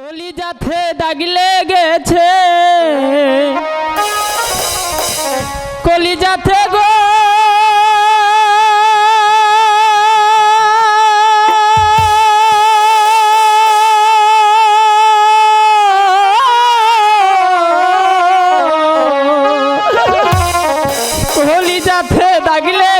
কলিজাতে দাগ লেগেছে। কলিজাতে গো। কলিজাতে দাগ লেগেছে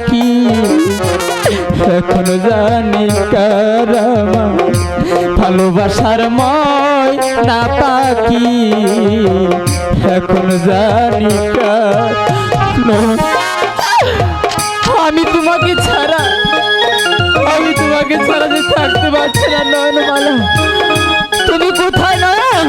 পাখি এখন জানি কারামা, ভালোবাসার ময়না পাখি। এখন জানি আমি তোমাকে ছাড়া, আমি তোমাকে ছাড়া যে থাকতে পারছি না নয়ন মালা তুমি কোথায়, নয়ন?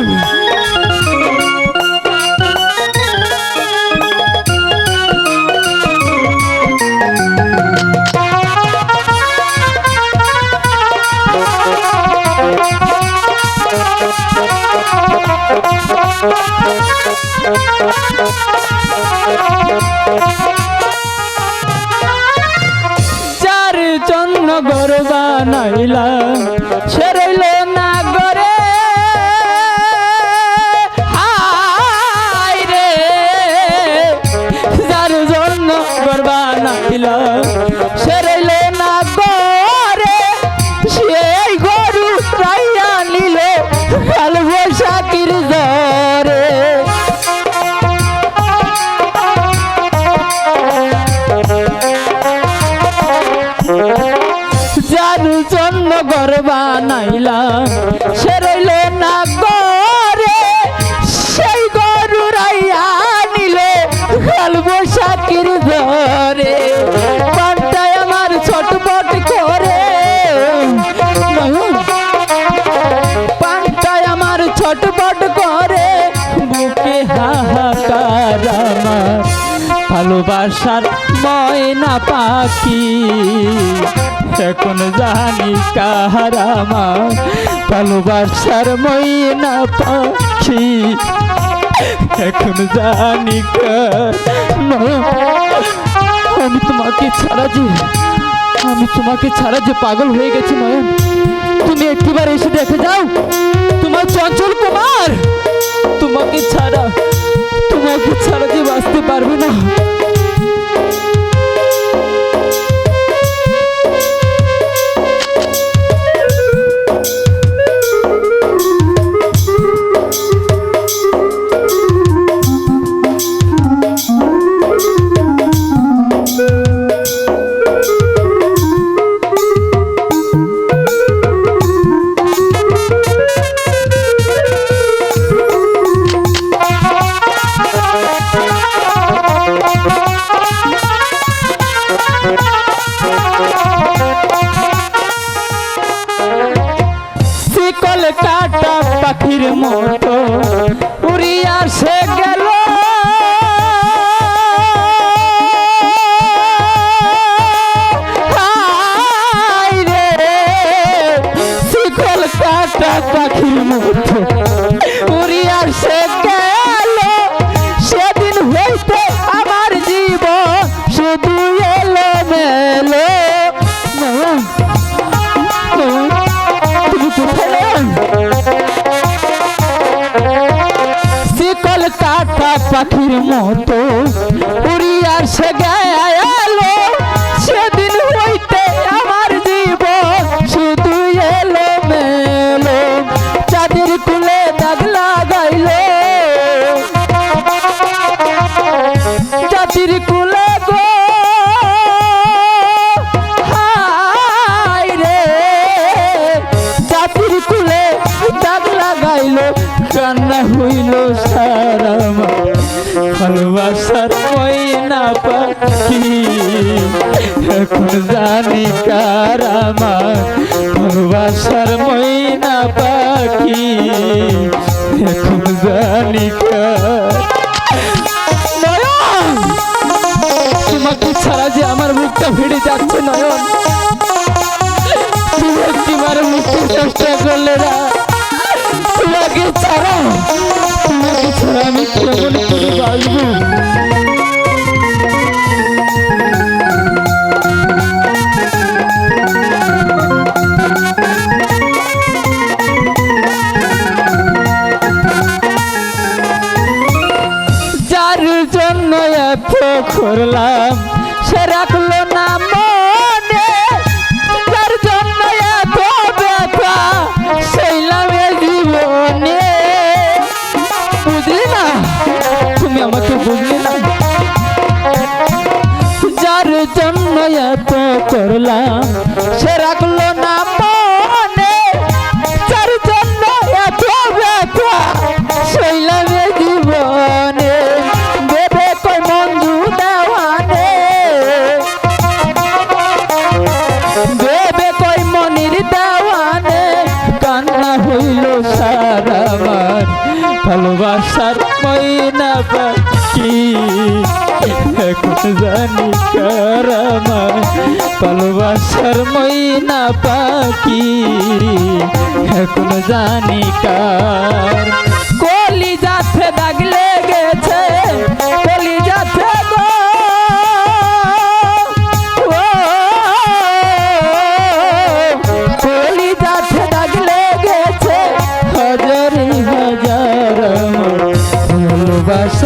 বানাইলা সে রইল না গরে সেই গরু রাইয়া নিল কাল বৈশাখীর জরে জানু জন্য ঘর বানাইলাম সে ভালোবাসার ময়না পাখি। এখন জানি কাহার আমার ভালোবাসার ময়না পাখি। এখন জানি আমি তোমাকে ছাড়া যে, আমি তোমাকে ছাড়া যে পাগল হয়ে গেছি নয়ন। তুমি একটিবার এসে দেখে যাও। তোমার চঞ্চল কুমার, তোমাকে ছাড়া শিকল পাখির মতো। উড়িয়া সে গেল। পাখির মতো। পাখির মতো উড়িয়া সে গেল সেদিন হইতে আমার জীবন শুধু এলো মেলো চাঁদের কুলে দাগ লাগাইল। চাঁদের কুলে গো। হায় রে। হইল কান্না হইল জানি কার আমার ভালোবাসার ময়না পাখি এখন জানি তোমাকে ছাড়া যে আমার মুখটা ফিরে যাচ্ছে নয়ন তুমি মুক্তির চেষ্টা করলে না তোমাকে ছাড়া তোমাকে ছাড়া আমি কেমন করে বাঁচবো। রাখল না মনে। তার জন্য এত ব্যথা সেইলাম জীবনে। বুঝলি না? তুমি আমাকে বুঝলি না? যার জন্য এত করলাম ভালোবাসার ময়না পাখি, এখন জানি কার আমার ভালোবাসার ময়না পাখি, এখন জানি কার। কলি যাতে দাগ লেগেছে